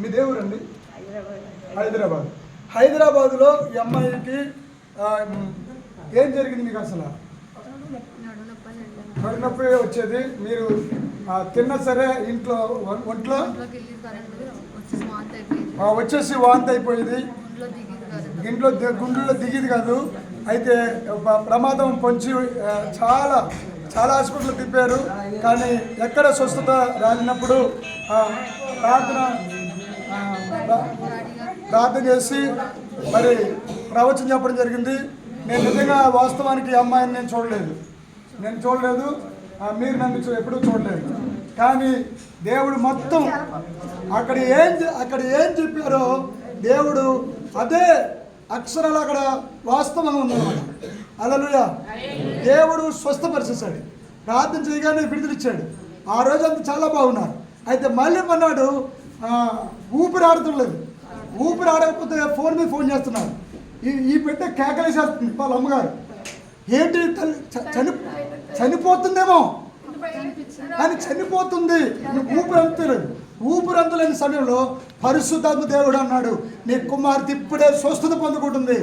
మీ దేవురండి హైదరాబాద్. హైదరాబాద్లో ఈ అమ్మాయికి ఏం జరిగింది మీకు అసలు? నడునొప్పి వచ్చేది. మీరు తిన్నా సరే ఇంట్లో ఒంట్లో? వచ్చేసి వాంతి అయిపోయింది. ఇంట్లో గుండెల్లో దిగేది కాదు. అయితే ప్రమాదం పొంచి చాలా చాలా హాస్పిటల్ తిప్పారు. కానీ ఎక్కడ స్వస్థత రాలినప్పుడు ప్రార్థన ప్రార్థన చేసి మరి ప్రవచనం చెప్పడం జరిగింది. నేను నిజంగా వాస్తవానికి ఈ అమ్మాయిని నేను చూడలేదు. నేను చూడలేదు. మీరు నన్ను ఎప్పుడూ చూడలేదు. కానీ దేవుడు మొత్తం అక్కడ ఏం అక్కడ ఏం చెప్పారో దేవుడు అదే అక్షరాలు అక్కడ వాస్తవంగా ఉందన్నమాట. అలలుయా దేవుడు స్వస్థపరిచేశాడు. ప్రార్థన చేయగానే విడుదలిచ్చాడు. ఆ రోజు అంతా చాలా బాగున్నారు. అయితే మళ్ళీ మన్నాడు ఊపిరి ఆడుతులేదు ఊపిరి ఆడకపోతే ఫోన్ మీద ఫోన్ చేస్తున్నారు. ఈ ఈ బిడ్డ కేకలేసేస్తుంది వాళ్ళ అమ్మగారు. ఏంటి చని చనిపోతుందేమో. అని చనిపోతుంది. నువ్వు ఊపిరి అంతలేదు ఊపిరి సమయంలో పరిశుద్ధాత్మ దేవుడు అన్నాడు నీ కుమార్తె ఇప్పుడే స్వస్థత పొందుకుంటుంది.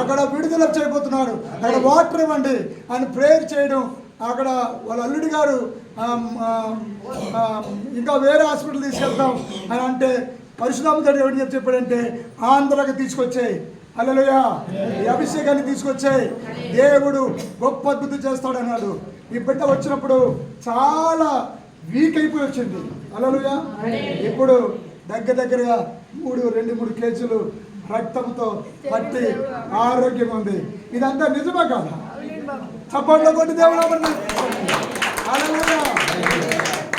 అక్కడ విడుదల చేయబోతున్నాడు. అక్కడ వాటర్ ఇవ్వండి అని ప్రేయర్ చేయడం అక్కడ వాళ్ళ అల్లుడి గారు ఇంకా వేరే హాస్పిటల్ తీసుకెళ్తాం అని అంటే పరిశుధాత్మ దేవుడు ఎవరు చెప్పి చెప్పాడంటే ఆంధ్రాకి తీసుకొచ్చాయి. అల్లెలుయ ఈ అభిషేకాన్ని తీసుకొచ్చాయి. దేవుడు గొప్ప అద్భుతం చేస్తాడు అన్నాడు ఈ బిడ్డ వచ్చినప్పుడు చాలా వీక్ అయిపోయి వచ్చింది. అల్లెలుయ. ఇప్పుడు దగ్గర దగ్గరగా మూడు రెండు మూడు కేజీలు రక్తంతో పట్టి ఆరోగ్యం ఉంది. ఇదంతా నిజమే కాదా? చప్పట్లో కొట్టి దేవుడు.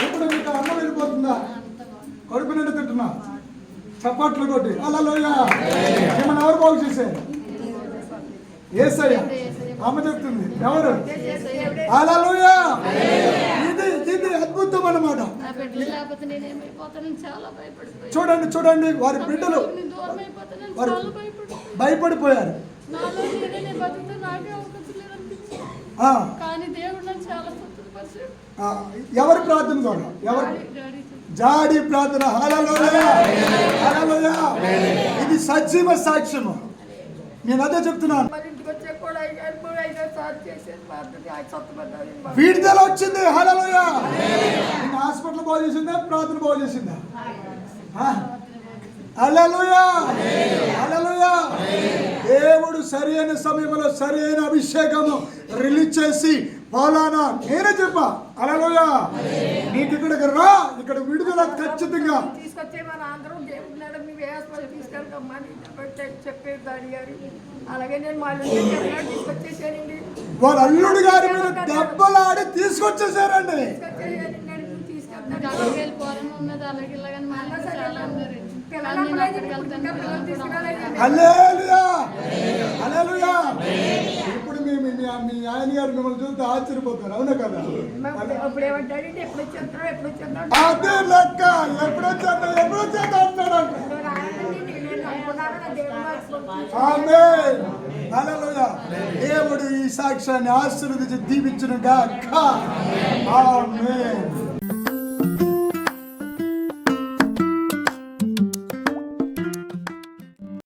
ఇప్పుడు మీకు అన్నం వెళ్ళిపోతుందా? కడుపు నిండు తింటున్నా. చప్పట్లు కొట్టి. అలా మిమ్మల్ని ఎవరు బాగు చేశారు ఏసయ్య. అమ్మ చెప్తుంది. ఎవరు? అలలుయా ఇది ఇది అద్భుతం అన్నమాట నా చాలా భయపడిపోయాను. చూడండి చూడండి వారి బిడ్డలు వారు- భయపడిపోయారు. నాలో నేనే నేను బతుకుతే నాకే అవకాశం లేదనిపించింది. ఆ, కానీ దేవుడు నన్ను చాలా సంతృప్తిపరిచాడు ఆ, ఎవరి ప్రార్థన ద్వారా? ఎవరు జాడి ప్రార్థన. ఇది సజీవ సాక్ష్యము. నేను అదే చెప్తున్నాను. కూడా విడుదల వచ్చింది. హల్లెలూయా. నిన్న హాస్పిటల్ బాగు చేసిందా? ప్రార్థన బాగు చేసిందా? దేవుడు సరి అయిన సమయంలో సరి అయిన అభిషేకము రిలీజ్ చేసి ఫలానా నేనే చెప్పా. హల్లెలూయా! నీకు ఇక్కడికి రా ఇక్కడ విడుదల ఖచ్చితంగా. తీసుకొచ్చే మన అందరం దేవుడి మేడం మీ హాస్పిటల్ తీసుకెళ్తామా అని చెప్పే- చెప్పేది దాడి గారు. అలాగే నేను మా అల్లుడికి చెప్పినట్టు తీసుకొచ్చేసానండి. వాళ్ళ అల్లుడు గారి మీద దెబ్బలాడి తీసుకొచ్చేసారండి. ఉన్నది అలాగే ఇలాగని చాలా ఇప్పుడు మీ మీ ఆయన గారు మిమ్మల్ని చూస్తే ఆశ్చర్యపోతారు అవునా కదా? అప్పుడు ఏమంటాడంటే ఎప్పుడు వచ్చేస్తాడు ఎప్పుడు వచ్చేస్తాడు అదే లెక్క! దేవుడు ఈ సాక్ష్యాన్ని ఆశీర్వదించి దీవించును గాక ఆమేన్!